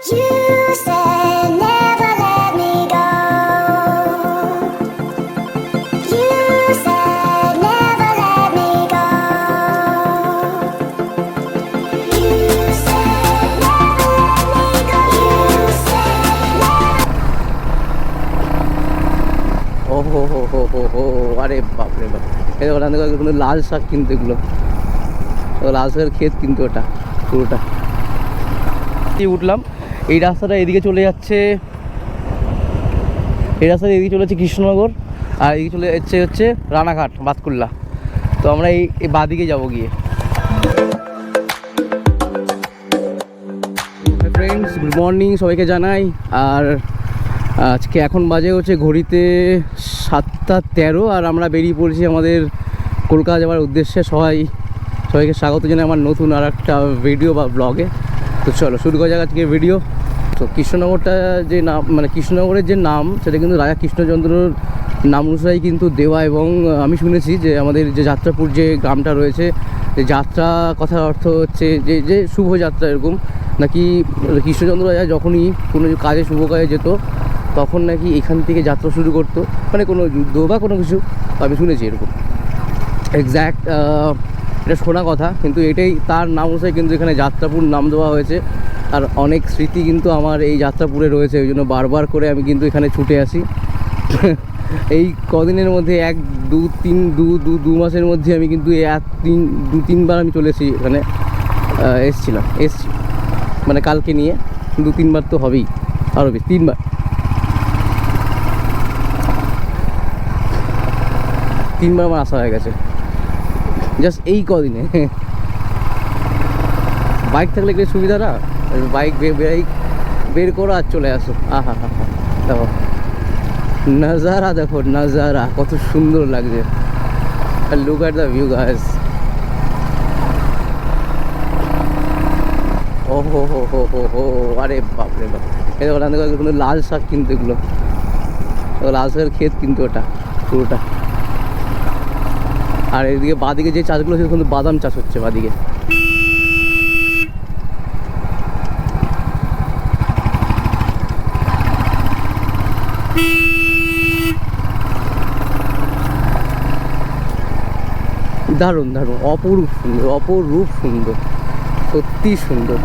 আরে বাপরে বাপ। লাল শাক কিন্তু এগুলো। লাল শাকের ক্ষেত কিন্তু ওটা পুরোটা। উঠলাম। এই রাস্তাটা এদিকে চলে যাচ্ছে, এই রাস্তাটা এদিকে চলে যাচ্ছে কৃষ্ণনগর, আর এদিকে চলে যাচ্ছে হচ্ছে রানাঘাট, বাতকুল্লা। তো আমরা এই বাদিকে যাব গিয়ে। ফ্রেন্ডস গুড মর্নিং সবাইকে জানাই। আর আজকে এখন বাজে হচ্ছে ঘড়িতে সাতটা তেরো, আর আমরা বেরিয়ে পড়েছি আমাদের কলকাতা যাওয়ার উদ্দেশ্যে। সবাই, সবাইকে স্বাগত জানাই আমার নতুন আর একটা ভিডিও বা ব্লগে তো চলো, শুরু করা যাক আজকে ভিডিও তো কৃষ্ণনগরটা যে নাম মানে কৃষ্ণনগরের যে নাম, সেটা কিন্তু রাজা কৃষ্ণচন্দ্রর নাম অনুসারেই কিন্তু দেওয়া এবং আমি শুনেছি যে আমাদের যে যাত্রাপুর যে গ্রামটা রয়েছে, যে যাত্রা কথার অর্থ হচ্ছে যে যে শুভযাত্রা এরকম, নাকি কৃষ্ণচন্দ্র রাজা যখনই কোনো কাজে, শুভ কাজে যেত, তখন নাকি এখান থেকে যাত্রা শুরু করতো মানে কোনো যুদ্ধ বা কোনো কিছু, আমি শুনেছি এরকম। এক্স্যাক্ট এটা শোনা কথা, কিন্তু এটাই তার নাম অনুসারে কিন্তু এখানে যাত্রাপুর নাম দেওয়া হয়েছে। আর অনেক স্মৃতি কিন্তু আমার এই যাত্রাপুরে রয়েছে, ওই জন্য বারবার করে আমি কিন্তু এখানে ছুটে আসি। এই কদিনের মধ্যে এক, দু, তিন, দু দু দু মাসের মধ্যে আমি কিন্তু এক, তিন, দু, তিনবার আমি চলে এসেছি এখানে এসছিলাম, এসছি। মানে কালকে নিয়ে দু, তিনবার তো হবেই আরও বেশি, তিনবার। তিনবার আমার আসা হয়ে গেছে। জাস্ট এই কদিনে। বাইক থাকলে একটু সুবিধা না? বাইক বাইক বের করো আর চলে আসো। আহা, হা দেখো। নাজারা দেখো, নাজারা, কত সুন্দর লাগছে। Look at the view guys ও, হো হো হো হো হো, আরে বাপরে বাপ। এই দেখো কোনো লাল শাক কিন্তু এগুলো। লাল শাকের ক্ষেত কিন্তু ওটা, পুরোটা। আর এদিকে বাদিকে যে চাষগুলো হচ্ছে কিন্তু বাদাম চাষ হচ্ছে বাদিকে। দারুণ দারুণ, অপরূপ সুন্দর অপরূপ সুন্দর সত্যি সুন্দর।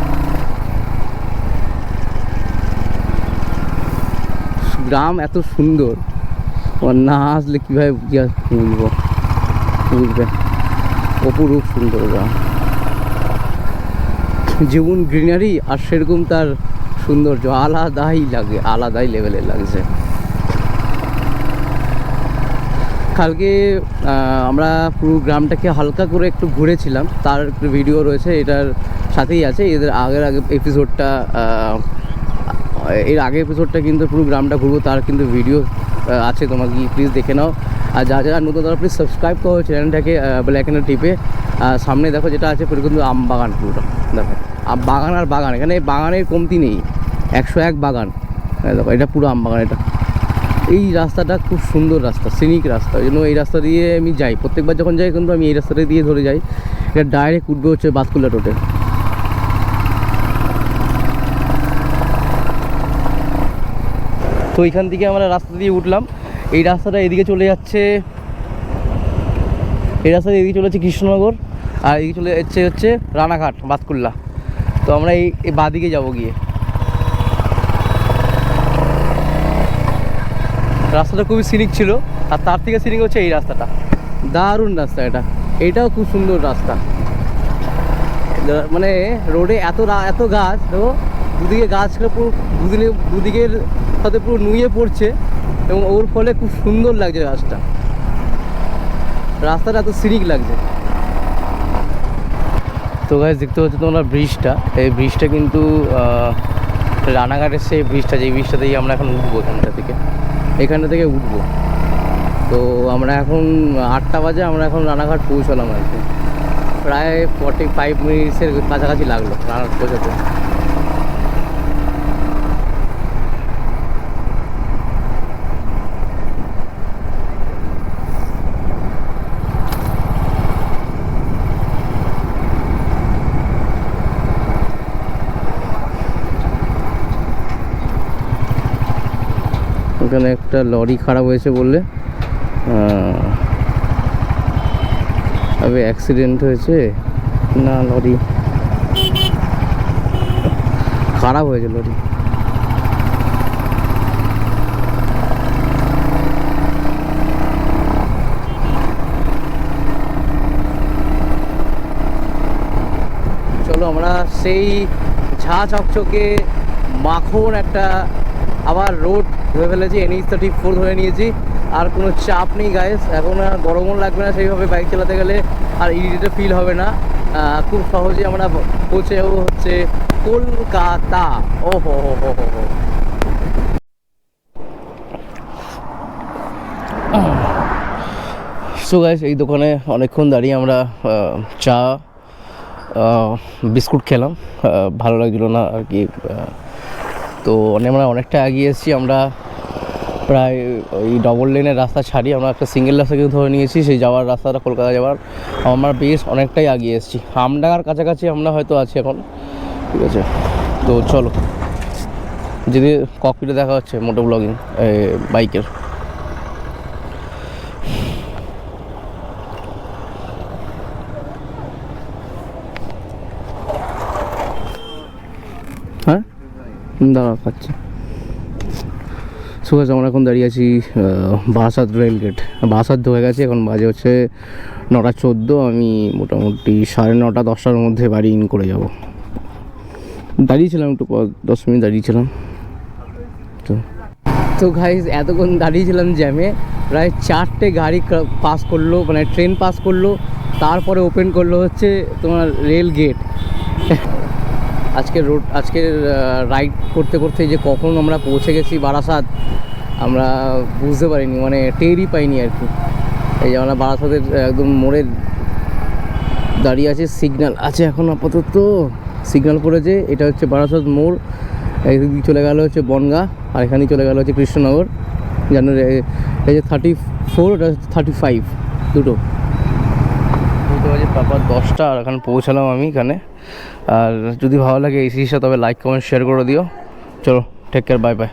গ্রাম এত সুন্দর না আসলে কীভাবে বুঝে বুঝব বুঝবে? অপরূপ সুন্দর গ্রাম যেমন গ্রিনারি আর সেরকম তার সৌন্দর্য আলাদাই লাগে, আলাদাই লেভেলের লাগছে। কালকে আমরা পুরো গ্রামটাকে হালকা করে একটু ঘুরেছিলাম। তার একটু ভিডিও রয়েছে, এটার সাথেই আছে। এদের আগের আগে এপিসোডটা এর আগে এপিসোডটা কিন্তু পুরো গ্রামটা ঘুরবো, তার কিন্তু ভিডিও আছে। তোমাকে প্লিজ দেখে নাও। আর যা যারা নতুন, তারা প্লিজ সাবস্ক্রাইব করো চ্যানেলটাকে ব্ল্যাকেনে টিপে। আর সামনে দেখো যেটা আছে, পুরো কিন্তু আম বাগান পুরোটা। দেখো, আম বাগান আর বাগান, এখানে বাগানের কমতি নেই। একশো এক বাগান। দেখো, এটা পুরো আম বাগান, এটা। এই রাস্তাটা খুব সুন্দর রাস্তা সিনিক রাস্তা। ওই জন্য এই রাস্তা দিয়ে আমি যাই। প্রত্যেকবার যখন যাই, কিন্তু আমি এই রাস্তাটা দিয়ে ধরে যাই। এটা ডাইরেক্ট উঠবে হচ্ছে বাতকুল্লা রোডে তো এইখান থেকে আমরা রাস্তা দিয়ে উঠলাম। এই রাস্তাটা এদিকে চলে যাচ্ছে, এই রাস্তাটা এদিকে চলে যাচ্ছে কৃষ্ণনগর, আর এদিকে চলে যাচ্ছে হচ্ছে রানাঘাট, বাতকুল্লা। তো আমরা এই বাদিকে যাব গিয়ে। রাস্তাটা খুবই সিনিক ছিল, আর তার থেকে সিনিক হচ্ছে এই রাস্তাটা। দারুণ রাস্তা এটা, এটাও খুব সুন্দর রাস্তা। মানে রোডে এত এত গাছ, দেখো, দুদিকে গাছগুলো পুরো দুদিকে দুদিকের সাথে পুরো নুয়ে পড়ছে। এবং ওর ফলে খুব সুন্দর লাগছে রাস্তা। রাস্তাটা এত সিনিক লাগছে। তো গাছ দেখতে পাচ্ছ তোমরা ব্রিজটা। এই ব্রিজটা কিন্তু রানাঘাটের সেই ব্রিজটা, যেই ব্রিজটা দিয়ে আমরা এখন উঠবো এখানটা থেকে। এখানটা থেকে উঠবো। তো আমরা এখন আটটা বাজে, আমরা এখন রানাঘাট পৌঁছলাম আর কি। প্রায় ফর্টি ফাইভ মিনিটসের কাছাকাছি লাগল রানাঘাট পৌঁছাতে। এখানে একটা লরি খারাপ হয়েছে বললে। আবে অ্যাক্সিডেন্ট হয়েছে? না, লরি। খারাপ হয়েছে লরি। চলো আমরা সেই ঝা চকচকে মাখন একটা আবার রোড ধরে ফেলেছি এনএইচ থার্টি ফোর ধরে নিয়েছি। আর কোনো চাপ নেই গায়েস এখন আর গরমও লাগবে না, সেইভাবে বাইক চালাতে গেলে আর ইরিটেট ফিল হবে না। খুব সহজে আমরা পৌঁছে যাব হচ্ছে কলকাতা। ও হো হো হো হো হো। সো গাইস এই দোকানে অনেকক্ষণ দাঁড়িয়ে আমরা চা বিস্কুট খেলাম। ভালো লাগছিল না আর কি তো আমরা অনেকটা এগিয়ে এসেছি। আমরা প্রায় ওই ডবল লেনের রাস্তা ছাড়ি আমরা একটা সিঙ্গেল রাস্তা কিন্তু ধরে নিয়েছি, সেই যাওয়ার রাস্তাটা কলকাতা যাওয়ার। আমরা বেশ অনেকটাই এগিয়ে এসেছি। আমডাঙ্গার কাছাকাছি আমরা হয়তো আছি এখন। ঠিক আছে? তো চলো। যদি ককপিটে দেখা হচ্ছে মোটো ব্লগিং বাইকের। হ্যাঁ? দাঁড়া খাচ্ছি সুভাষ আমরা এখন দাঁড়িয়ে আছি আহ, বারাসাত রেল গেট। বারাসাত হয়ে গেছে এখন বাজে হচ্ছে নটা চোদ্দ আমি মোটামুটি সাড়ে নটা দশটার মধ্যে বাড়ি ইন করে যাব। দাঁড়িয়েছিলাম একটু দশ মিনিট দাঁড়িয়েছিলাম। তো। তো গাইজ এতক্ষণ দাঁড়িয়েছিলাম জ্যামে প্রায় চারটে গাড়ি পাস করল মানে ট্রেন পাস করল তারপরে ওপেন করল হচ্ছে তোমার রেল গেট। আজকের রোড আজকের রাইড করতে করতে যে কখন আমরা পৌঁছে গেছি বারাসাত, আমরা বুঝতে পারিনি মানে টেরই পাইনি আর কি। এই যে আমরা বারাসাতের একদম মোড়ে দাঁড়িয়ে আছে সিগনাল আছে এখন আপাতত। সিগনাল পড়েছে এটা হচ্ছে বারাসাত মোড়, এদিক চলে গেল হচ্ছে বনগা, আর এখানেই চলে গেল হচ্ছে কৃষ্ণনগর। জানো এই যে থার্টি ফোর এটা থার্টি ফাইভ দুটো। বুঝতে পাচ্ছি পাপা দশটা আর এখানে পৌঁছালাম আমি এখানে। আর যদি ভালো লাগে এই সিরিজটা তবে লাইক কমেন্ট শেয়ার করে দিও। চলো টেক কেয়ার বাই বাই